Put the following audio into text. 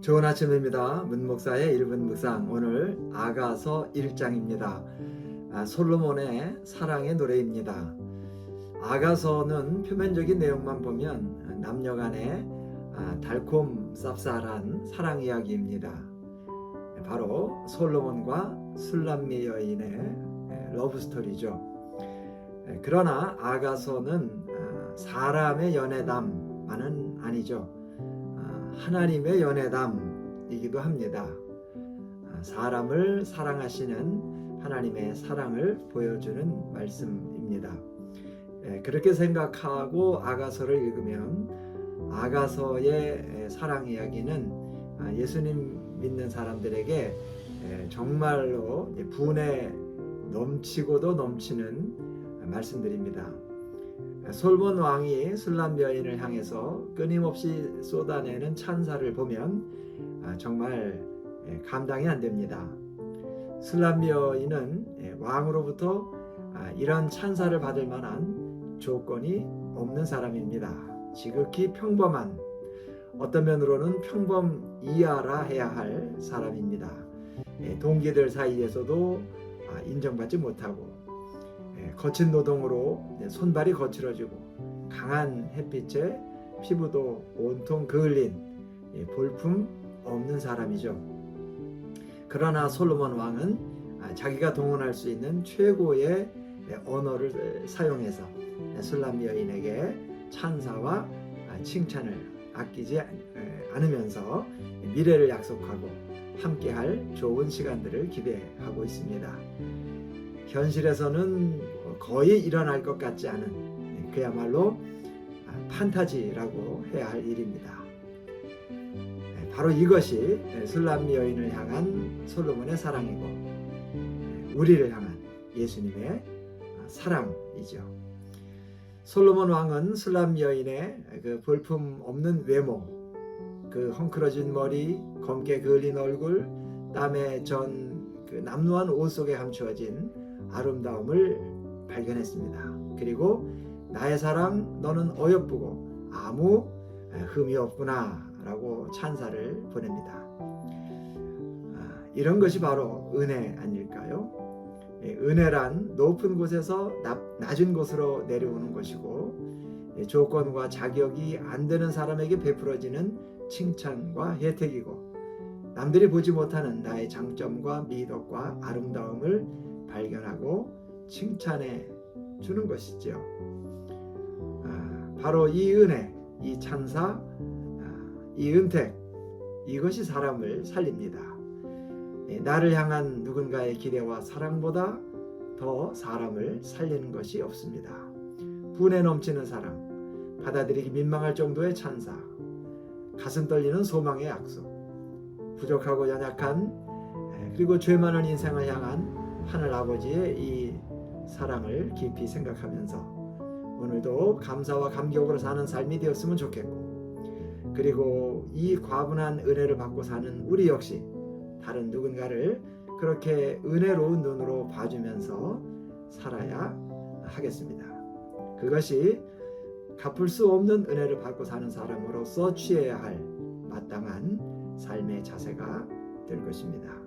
좋은 아침입니다. 문목사의 1분 묵상 오늘 아가서 1장입니다. 아, 솔로몬의 사랑의 노래입니다. 아가서는 표면적인 내용만 보면 남녀 간의 아, 달콤 쌉쌀한 사랑 이야기입니다. 바로 솔로몬과 술람미 여인의 러브 스토리죠. 그러나 아가서는 아, 사람의 연애담만은 아니죠. 아, 하나님의 연애담이기도 합니다. 아, 사람을 사랑하시는 하나님의 사랑을 보여주는 말씀입니다. 예, 그렇게 생각하고 아가서를 읽으면 아가서의 사랑 이야기는 아, 예수님 믿는 사람들에게 예, 정말로 분에 넘치고도 넘치는 말씀들입니다. 솔몬 왕이 술람 여인을 향해서 끊임없이 쏟아내는 찬사를 보면 아, 정말 예, 감당이 안 됩니다. 술람 여인은 예, 왕으로부터 아, 이런 찬사를 받을 만한 조건이 없는 사람입니다. 지극히 평범한 어떤 면으로는 평범 이하라 해야 할 사람입니다. 예, 동기들 사이에서도 아, 인정받지 못하고 예, 거친 노동으로 손발이 거칠어지고 강한 햇빛에 피부도 온통 그을린 예, 볼품 없는 사람이죠. 그러나 솔로몬 왕은 아, 자기가 동원할 수 있는 최고의 언어를 사용해서 술람 여인에게 찬사와 아, 칭찬을 아끼지 않으면서 미래를 약속하고 함께할 좋은 시간들을 기대하고 있습니다. 현실에서는 거의 일어날 것 같지 않은 그야말로 판타지라고 해야 할 일입니다. 바로 이것이 술람 여인을 향한 솔로몬의 사랑이고 우리를 향한 예수님의 사랑이죠. 솔로몬 왕은 술람 여인의 그 볼품 없는 외모, 그 헝클어진 머리, 검게 그을린 얼굴, 땀에 전 그 남루한 옷 속에 감추어진 아름다움을 발견했습니다. 그리고 나의 사랑, 너는 어여쁘고 아무 흠이 없구나 라고 찬사를 보냅니다. 아, 이런 것이 바로 은혜 아닐까요? 예, 은혜란 높은 곳에서 낮은 곳으로 내려오는 것이고 예, 조건과 자격이 안 되는 사람에게 베풀어지는 칭찬과 혜택이고 남들이 보지 못하는 나의 장점과 미덕과 아름다움을 발견하고 칭찬해 주는 것이죠. 아, 바로 이 은혜, 이 찬사, 아, 이 은택 이것이 사람을 살립니다. 예, 나를 향한 누군가의 기대와 사랑보다 더 사람을 살리는 것이 없습니다. 분에 넘치는 사랑, 받아들이기 민망할 정도의 찬사, 가슴 떨리는 소망의 약속, 부족하고 연약한 예, 그리고 죄 많은 인생을 향한 하늘 아버지의 이 사랑을 깊이 생각하면서 오늘도 감사와 감격으로 사는 삶이 되었으면 좋겠고 그리고 이 과분한 은혜를 받고 사는 우리 역시 다른 누군가를 그렇게 은혜로운 눈으로 봐주면서 살아야 하겠습니다. 그것이 갚을 수 없는 은혜를 받고 사는 사람으로서 취해야 할 마땅한 삶의 자세가 될 것입니다.